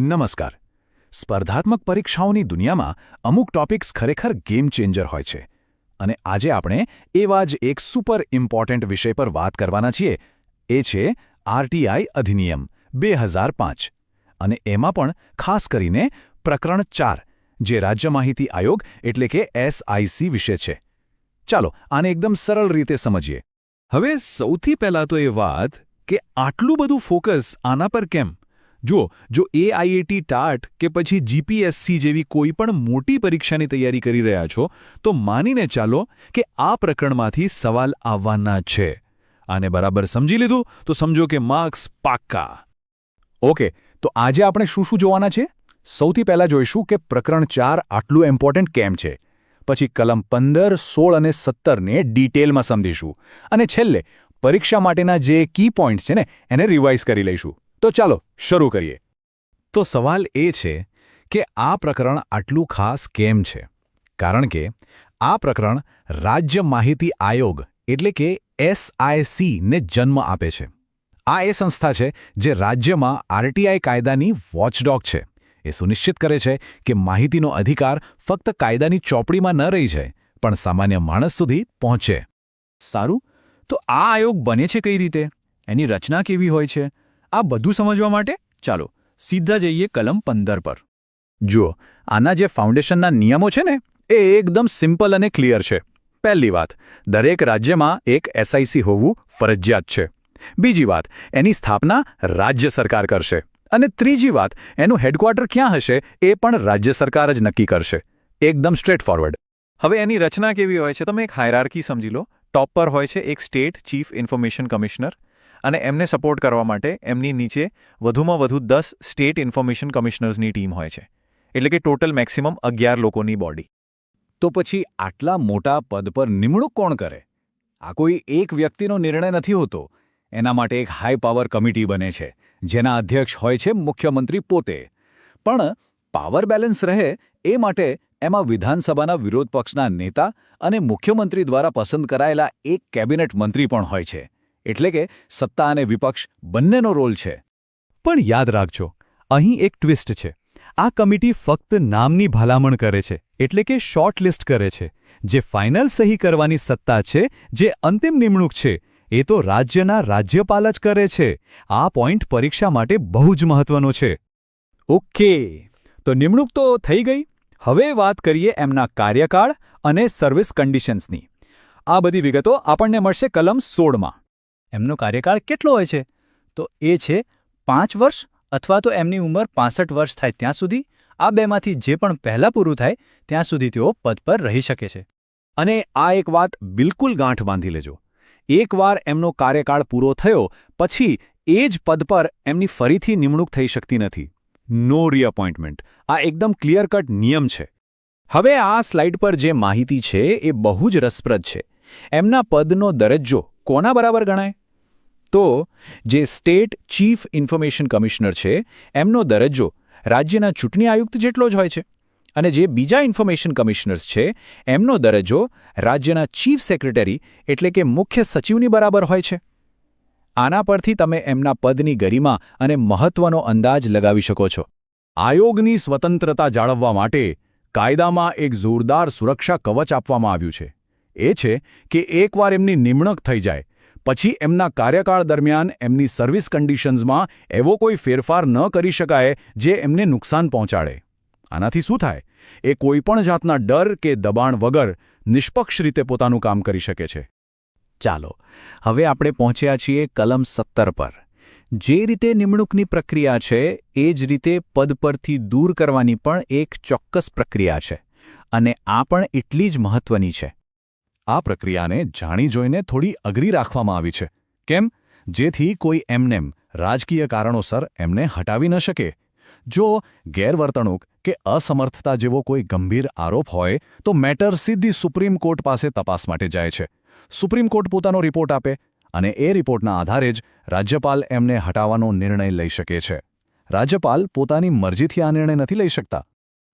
નમસ્કાર. સ્પર્ધાત્મક પરીક્ષાઓની દુનિયામાં અમુક ટોપિક્સ ખરેખર ગેમ ચેન્જર હોય છે. અને આજે આપણે એવા જ એક સુપર ઇમ્પોર્ટન્ટ વિષય પર વાત કરવાના છીએ. એ છે આરટીઆઈ અધિનિયમ, બે અને એમાં પણ ખાસ કરીને પ્રકરણ ચાર, જે રાજ્ય માહિતી આયોગ એટલે કે એસઆઈસી વિશે છે. ચાલો, આને એકદમ સરળ રીતે સમજીએ. હવે સૌથી પહેલાં તો એ વાત કે આટલું બધું ફોકસ આના પર કેમ? જુઓ જો એઆઈઆઈટી ટાટ કે પછી જીપીએસસી જેવી કોઈ પણ મોટી પરીક્ષાની તૈયારી કરી રહ્યા છો, તો માનીને ચાલો કે આ પ્રકરણમાંથી સવાલ આવવાના છે. આને બરાબર સમજી લીધું, તો સમજો કે માર્ક્સ પાક્કા. ઓકે, તો આજે આપણે શું શું જોવાના છે? સૌથી પહેલાં જોઈશું કે પ્રકરણ ચાર આટલું ઇમ્પોર્ટન્ટ કેમ છે. પછી કલમ પંદર, સોળ અને સત્તરને ડિટેલમાં સમજીશું. અને છેલ્લે પરીક્ષા માટેના જે કી પોઈન્ટ્સ છે ને, એને રિવાઇઝ કરી લઈશું. તો ચાલો શરૂ કરીએ. તો સવાલ એ છે કે આ પ્રકરણ આટલું ખાસ કેમ છે? કારણ કે આ પ્રકરણ રાજ્ય માહિતી આયોગ એટલે કે એસઆઈસીને જન્મ આપે છે. આ એ સંસ્થા છે જે રાજ્યમાં આરટીઆઈ કાયદાની વોચડોગ છે. એ સુનિશ્ચિત કરે છે કે માહિતીનો અધિકાર ફક્ત કાયદાની ચોપડીમાં ન રહી જાય પણ સામાન્ય માણસ સુધી પહોંચે. સારું? તો આ આયોગ બને છે કઈ રીતે? એની રચના કેવી હોય છે? આ બધું સમજવા માટે ચાલો સીધા જઈએ કલમ પંદર પર. જુઓ, આના જે ફાઉન્ડેશનના નિયમો છે ને, એ એકદમ સિમ્પલ અને ક્લિયર છે. પહેલી વાત, દરેક રાજ્યમાં એક એસઆઈસી હોવું ફરજિયાત છે. બીજી વાત, એની સ્થાપના રાજ્ય સરકાર કરશે. અને ત્રીજી વાત, એનું હેડક્વાર્ટર ક્યાં હશે એ પણ રાજ્ય સરકાર જ નક્કી કરશે. એકદમ સ્ટ્રેટ ફોરવર્ડ હવે એની રચના કેવી હોય છે? તમે એક હાયરાર્કી સમજી લો. ટોપ પર હોય છે એક સ્ટેટ ચીફ ઇન્ફોર્મેશન કમિશનર અને એમને સપોર્ટ કરવા માટે એમની નીચે વધુમાં વધુ દસ સ્ટેટ ઇન્ફોર્મેશન કમિશનર્સની ટીમ હોય છે. એટલે કે ટોટલ મેક્સિમમ અગિયાર લોકોની બોડી તો પછી આટલા મોટા પદ પર નિમણૂક કોણ કરે? આ કોઈ એક વ્યક્તિનો નિર્ણય નથી હોતો. એના માટે એક હાઈ પાવર કમિટી બને છે, જેના અધ્યક્ષ હોય છે મુખ્યમંત્રી પોતે. પણ પાવર બેલેન્સ રહે એ માટે એમાં વિધાનસભાના વિરોધ પક્ષના નેતા અને મુખ્યમંત્રી દ્વારા પસંદ કરાયેલા એક કેબિનેટ મંત્રી પણ હોય છે. એટલે કે સત્તા અને વિપક્ષ બંનેનો રોલ છે. પણ યાદ રાખજો, અહીં એક ટ્વિસ્ટ છે. આ કમિટી ફક્ત નામની ભલામણ કરે છે, એટલે કે શોર્ટ લિસ્ટ કરે છે. જે ફાઇનલ સહી કરવાની સત્તા છે, જે અંતિમ નિમણૂક છે, એ તો રાજ્યના રાજ્યપાલ જ કરે છે. આ પોઈન્ટ પરીક્ષા માટે બહુ જ મહત્વનો છે. ઓકે, તો નિમણૂક તો થઈ ગઈ. હવે વાત કરીએ એમના કાર્યકાળ અને સર્વિસ કન્ડિશન્સની આ બધી વિગતો આપણને મળશે કલમ સોળમાં. એમનો કાર્યકાળ કેટલો હોય છે? તો એ છે પાંચ વર્ષ અથવા તો એમની ઉંમર પાસઠ વર્ષ થાય ત્યાં સુધી, આ બેમાંથી જે પણ પહેલાં પૂરું થાય, ત્યાં સુધી તેઓ પદ પર રહી શકે છે. અને આ એક વાત બિલકુલ ગાંઠ બાંધી લેજો. એકવાર એમનો કાર્યકાળ પૂરો થયો, પછી એ જ પદ પર એમની ફરીથી નિમણૂક થઈ શકતી નથી. નો રીઅપોઇન્ટમેન્ટ. આ એકદમ ક્લિયર કટ નિયમ છે. હવે આ સ્લાઇડ પર જે માહિતી છે એ બહુ જ રસપ્રદ છે. એમના પદનો દરજ્જો કોના બરાબર ગણાય? તો, જે સ્ટેટ ચીફ ઇન્ફોર્મેશન કમિશનર છે, એમનો દરજ્જો રાજ્યના ચૂંટણી આયુક્ત જેટલો જ હોય છે. અને જે બીજા ઇન્ફોર્મેશન કમિશનર્સ છે, એમનો દરજ્જો રાજ્યના ચીફ સેક્રેટરી એટલે કે મુખ્ય સચિવની બરાબર હોય છે. આના પરથી તમે એમના પદની ગરિમા અને મહત્વનો અંદાજ લગાવી શકો છો. આયોગની સ્વતંત્રતા જાળવવા માટે કાયદામાં એક જોરદાર સુરક્ષા કવચ આપવામાં આવ્યું છે. એ છે કે એકવાર એમની નિમણૂક થઈ જાય પછી એમના કાર્યકાળ દરમિયાન એમની સર્વિસ કન્ડિશન્સમાં એવો કોઈ ફેરફાર ન કરી શકાય જે એમને નુકસાન પહોંચાડે. આનાથી શું થાય? એ કોઈપણ જાતના ડર કે દબાણ વગર નિષ્પક્ષ રીતે પોતાનું કામ કરી શકે છે. ચાલો, હવે આપણે પહોંચ્યા છીએ કલમ સત્તર પર. જે રીતે નિમણૂકની પ્રક્રિયા છે, એ જ રીતે પદ પરથી દૂર કરવાની પણ એક ચોક્કસ પ્રક્રિયા છે. અને આ પણ એટલી જ મહત્વની છે. આ પ્રક્રિયાને જાણી જોઈને થોડી અઘરી રાખવામાં આવી છે. કેમ? જેથી કોઈ એમનેમ રાજકીય કારણોસર એમને હટાવી ન શકે. જો ગેરવર્તણૂક કે અસમર્થતા જેવો કોઈ ગંભીર આરોપ હોય, તો મેટર સીધી સુપ્રીમ કોર્ટ પાસે તપાસ માટે જાય છે. સુપ્રીમ કોર્ટ પોતાનો રિપોર્ટ આપે અને એ રિપોર્ટના આધારે જ રાજ્યપાલ એમને હટાવવાનો નિર્ણય લઈ શકે છે. રાજ્યપાલ પોતાની મરજીથી આ નિર્ણય નથી લઈ શકતા.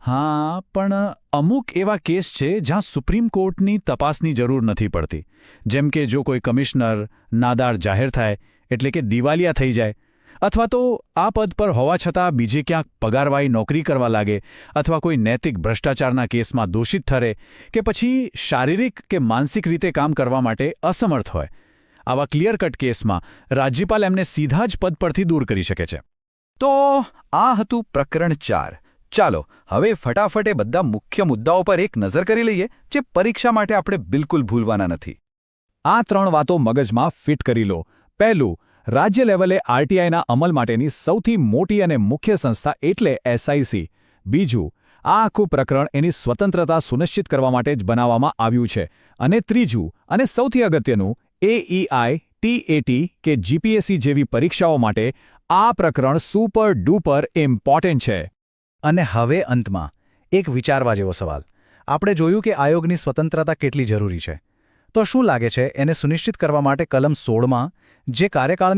હા, પણ અમુક એવા કેસ છે જ્યાં સુપ્રીમ કોર્ટની તપાસની જરૂર નથી પડતી. જેમ કે જો કોઈ કમિશનર નાદાર જાહેર થાય, એટલે કે દિવાલિયા થઈ જાય, અથવા તો આ પદ પર હોવા છતાં બીજે ક્યાંક પગારવાળી નોકરી કરવા લાગે, અથવા કોઈ નૈતિક ભ્રષ્ટાચારના કેસમાં દોષિત ઠરે, કે પછી શારીરિક કે માનસિક રીતે કામ કરવા માટે અસમર્થ હોય. આવા ક્લિયર કટ કેસમાં રાજ્યપાલ એમને સીધા જ પદ પરથી દૂર કરી શકે છે. તો આ હતું પ્રકરણ ચાર. ચાલો, હવે ફટાફટ બધા મુખ્ય મુદ્દાઓ પર એક નજર કરી લઈએ, જે પરીક્ષા માટે આપણે બિલકુલ ભૂલવાના નથી. આ ત્રણ વાતો મગજમાં ફિટ કરી લો. પહેલું, રાજ્ય લેવલે આરટીઆઈના અમલ માટેની સૌથી મોટી અને મુખ્ય સંસ્થા એટલે એસઆઈસી. બીજું, આ આખું પ્રકરણ એની સ્વતંત્રતા સુનિશ્ચિત કરવા માટે જ બનાવવામાં આવ્યું છે. અને ત્રીજું, અને સૌથી અગત્યનું, એઈઆઈ ટીએટી કે જીપીએસસી જેવી પરીક્ષાઓ માટે આ પ્રકરણ સુપર ડુપર ઇમ્પોર્ટન્ટ છે. અને હવે અંતમાં, એક વિચારવા જેવો સવાલ. આપણે જોયું કે આયોગની સ્વતંત્રતા કેટલી જરૂરી છે. તો શું લાગે છે, એને સુનિશ્ચિત કરવા માટે કલમ સોળમાં, જે કાર્યકાળ